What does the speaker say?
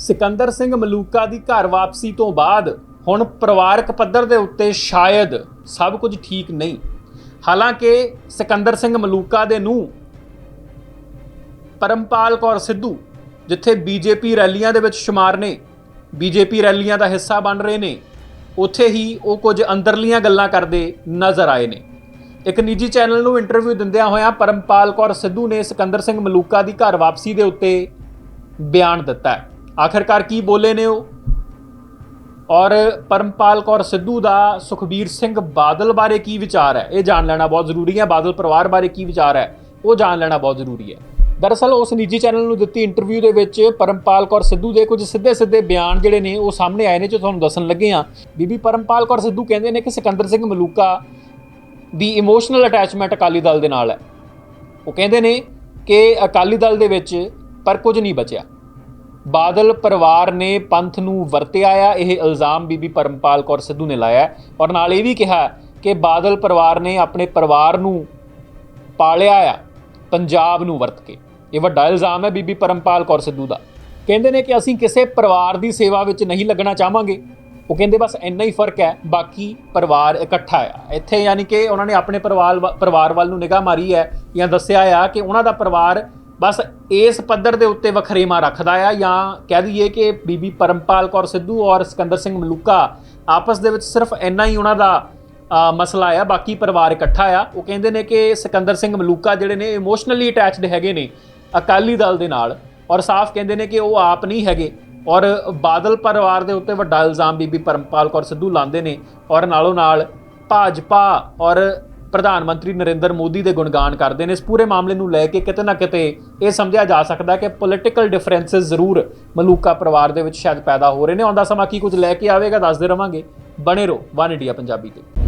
ਸਿਕੰਦਰ ਸਿੰਘ ਮਲੂਕਾ ਦੀ ਘਰ ਵਾਪਸੀ ਤੋਂ ਬਾਅਦ ਹੁਣ ਪਰਿਵਾਰਕ ਪੱਧਰ ਦੇ ਉੱਤੇ ਸ਼ਾਇਦ ਸਭ ਕੁਝ ਠੀਕ ਨਹੀਂ। ਹਾਲਾਂਕਿ ਸਿਕੰਦਰ ਸਿੰਘ ਮਲੂਕਾ ਦੇ ਨੂੰ ਪਰਮਪਾਲ ਕੌਰ ਸਿੱਧੂ, ਜਿੱਥੇ ਬੀਜੇਪੀ ਰੈਲੀਆਂ ਦੇ ਵਿੱਚ ਸ਼ੁਮਾਰ ਨੇ, ਬੀਜੇਪੀ ਰੈਲੀਆਂ ਦਾ ਹਿੱਸਾ ਬਣ ਰਹੇ ਨੇ, ਉੱਥੇ ਹੀ ਉਹ ਕੁਝ ਅੰਦਰਲੀਆਂ ਗੱਲਾਂ ਕਰਦੇ ਨਜ਼ਰ ਆਏ ਨੇ। ਇੱਕ ਨਿੱਜੀ ਚੈਨਲ ਨੂੰ ਇੰਟਰਵਿਊ ਦਿੰਦਿਆਂ ਹੋਇਆਂ ਪਰਮਪਾਲ ਕੌਰ ਸਿੱਧੂ ਨੇ ਸਿਕੰਦਰ ਸਿੰਘ ਮਲੂਕਾ ਦੀ ਘਰ ਵਾਪਸੀ ਦੇ ਉੱਤੇ ਬਿਆਨ ਦਿੱਤਾ ਹੈ। ਆਖਰਕਾਰ ਕੀ ਬੋਲੇ ਨੇ ਉਹ ਔਰ ਪਰਮਪਾਲ ਕੌਰ ਸਿੱਧੂ ਦਾ ਸੁਖਬੀਰ ਸਿੰਘ ਬਾਦਲ ਬਾਰੇ ਕੀ ਵਿਚਾਰ ਹੈ ਇਹ ਜਾਣ ਲੈਣਾ ਬਹੁਤ ਜ਼ਰੂਰੀ ਹੈ ਬਾਦਲ ਪਰਿਵਾਰ ਬਾਰੇ ਕੀ ਵਿਚਾਰ ਹੈ ਉਹ ਜਾਣ ਲੈਣਾ ਬਹੁਤ ਜ਼ਰੂਰੀ ਹੈ ਦਰਅਸਲ ਉਸ ਨਿੱਜੀ ਚੈਨਲ ਨੂੰ ਦਿੱਤੀ ਇੰਟਰਵਿਊ ਦੇ ਵਿੱਚ ਪਰਮਪਾਲ ਕੌਰ ਸਿੱਧੂ ਦੇ ਕੁਝ ਸਿੱਧੇ-ਸਿੱਧੇ ਬਿਆਨ ਜਿਹੜੇ ਨੇ ਉਹ ਸਾਹਮਣੇ ਆਏ ਨੇ ਜੋ ਤੁਹਾਨੂੰ ਦੱਸਣ ਲੱਗੇ ਆ ਬੀਬੀ ਪਰਮਪਾਲ ਕੌਰ ਸਿੱਧੂ ਕਹਿੰਦੇ ਨੇ ਕਿ ਸਿਕੰਦਰ ਸਿੰਘ ਮਲੂਕਾ ਦੀ ਇਮੋਸ਼ਨਲ ਅਟੈਚਮੈਂਟ ਅਕਾਲੀ ਦਲ ਦੇ ਨਾਲ ਹੈ ਉਹ ਕਹਿੰਦੇ ਨੇ ਕਿ ਅਕਾਲੀ ਦਲ ਦੇ ਵਿੱਚ ਪਰ ਕੁਝ ਨਹੀਂ ਬਚਿਆ ਬਾਦਲ ਪਰਿਵਾਰ ਨੇ ਪੰਥ ਨੂੰ ਵਰਤਿਆ ਆ, ਇਹ ਇਲਜ਼ਾਮ ਬੀਬੀ ਪਰਮਪਾਲ ਕੌਰ ਸਿੱਧੂ ਨੇ ਲਾਇਆ ਔਰ ਨਾਲ ਇਹ ਵੀ ਕਿਹਾ ਕਿ ਬਾਦਲ ਪਰਿਵਾਰ ਨੇ ਆਪਣੇ ਪਰਿਵਾਰ ਨੂੰ ਪਾਲਿਆ ਆ, ਪੰਜਾਬ ਨੂੰ ਵਰਤ ਕੇ। ਇਹ ਵੱਡਾ ਇਲਜ਼ਾਮ ਹੈ ਬੀਬੀ ਪਰਮਪਾਲ ਕੌਰ ਸਿੱਧੂ ਦਾ। ਕਹਿੰਦੇ ਨੇ ਕਿ ਅਸੀਂ ਕਿਸੇ ਪਰਿਵਾਰ ਦੀ ਸੇਵਾ ਵਿੱਚ ਨਹੀਂ ਲੱਗਣਾ ਚਾਹਾਂਗੇ। ਉਹ ਕਹਿੰਦੇ ਬਸ ਇੰਨਾ ਹੀ ਫ਼ਰਕ ਹੈ, ਬਾਕੀ ਪਰਿਵਾਰ ਇਕੱਠਾ ਆ। ਇੱਥੇ ਯਾਨੀ ਕਿ ਉਹਨਾਂ ਨੇ ਆਪਣੇ ਪਰਿਵਾਰ ਵ- ਪਰਿਵਾਰ ਵੱਲ ਨੂੰ ਨਿਗਾਹ ਮਾਰੀ ਹੈ ਜਾਂ ਦੱਸਿਆ ਆ ਕਿ ਉਹਨਾਂ ਦਾ ਪਰਿਵਾਰ ਬਸ ਇਸ ਪੱਧਰ ਦੇ ਉੱਤੇ ਵਖਰੇਵਾ ਰੱਖਦਾ ਆ ਜਾਂ ਕਹਿ ਦਈਏ ਕਿ ਬੀਬੀ ਪਰਮਪਾਲ ਕੌਰ ਸਿੱਧੂ ਔਰ ਸਿਕੰਦਰ ਸਿੰਘ ਮਲੂਕਾ ਆਪਸ ਦੇ ਵਿੱਚ ਸਿਰਫ ਇੰਨਾ ਹੀ ਉਹਨਾਂ ਦਾ ਮਸਲਾ ਆ, ਬਾਕੀ ਪਰਿਵਾਰ ਇਕੱਠਾ ਆ। ਉਹ ਕਹਿੰਦੇ ਨੇ ਕਿ ਸਿਕੰਦਰ ਸਿੰਘ ਮਲੂਕਾ ਜਿਹੜੇ ਨੇ ਇਮੋਸ਼ਨਲੀ ਅਟੈਚਡ ਹੈਗੇ ਨੇ ਅਕਾਲੀ ਦਲ ਦੇ ਨਾਲ ਔਰ ਸਾਫ਼ ਕਹਿੰਦੇ ਨੇ ਕਿ ਉਹ ਆਪ ਨਹੀਂ ਹੈਗੇ ਔਰ ਬਾਦਲ ਪਰਿਵਾਰ ਦੇ ਉੱਤੇ ਵੱਡਾ ਇਲਜ਼ਾਮ ਬੀਬੀ ਪਰਮਪਾਲ ਕੌਰ ਸਿੱਧੂ ਲਾਉਂਦੇ ਨੇ ਔਰ ਨਾਲੋਂ ਨਾਲ ਭਾਜਪਾ ਔਰ ਪ੍ਰਧਾਨ ਮੰਤਰੀ ਨਰਿੰਦਰ ਮੋਦੀ ਦੇ ਗੁਣਗਾਨ ਕਰਦੇ ਨੇ। ਇਸ ਪੂਰੇ ਮਾਮਲੇ ਨੂੰ ਲੈ ਕੇ ਕਿਤੇ ਨਾ ਕਿਤੇ ਇਹ ਸਮਝਿਆ ਜਾ ਸਕਦਾ ਕਿ ਪੋਲਿਟੀਕਲ ਡਿਫਰੈਂਸਸ ਜ਼ਰੂਰ ਮਲੂਕਾ ਪਰਿਵਾਰ ਦੇ ਵਿੱਚ ਸ਼ਾਇਦ ਪੈਦਾ ਹੋ ਰਹੇ ਨੇ। ਆਉਂਦਾ ਸਮਾਂ ਕੀ ਕੁਝ ਲੈ ਕੇ ਆਵੇਗਾ, ਦੱਸਦੇ ਰਵਾਂਗੇ। ਬਣੇ ਰਹੋ, ਵਨ ਇੰਡੀਆ ਪੰਜਾਬੀ ਤੇ।